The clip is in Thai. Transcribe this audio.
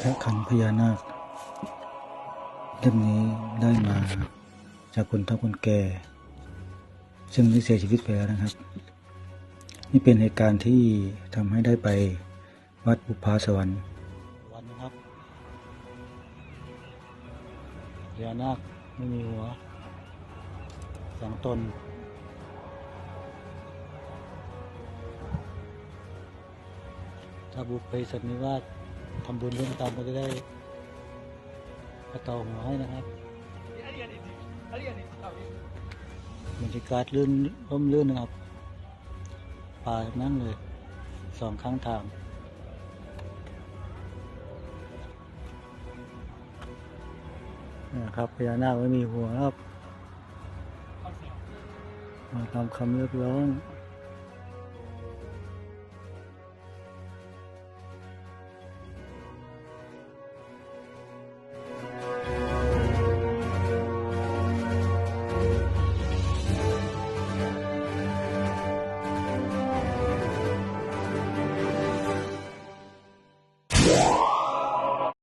พระขันพญานาคเล่มนี้ได้มาจากคนเฒ่าคนแก่ ซึ่งได้เสียชีวิตไปแล้วนะครับ นี่เป็นเหตุการณ์ที่ทำให้ได้ไปวัดบุพาสวรรค์วันนะครับพญานาคไม่มีหัวสองตนถ้าบุพเพสันนิวาส ทำบุญร่วมกันก็จะได้กระต่อหัวให้นะครับบรรยากาศลื่นร่มรื่นนะครับป่าทั้งนั้นเลยสองข้างทางนะครับพญานาคไม่มีหัวครับมาตามคำเรียกร้อง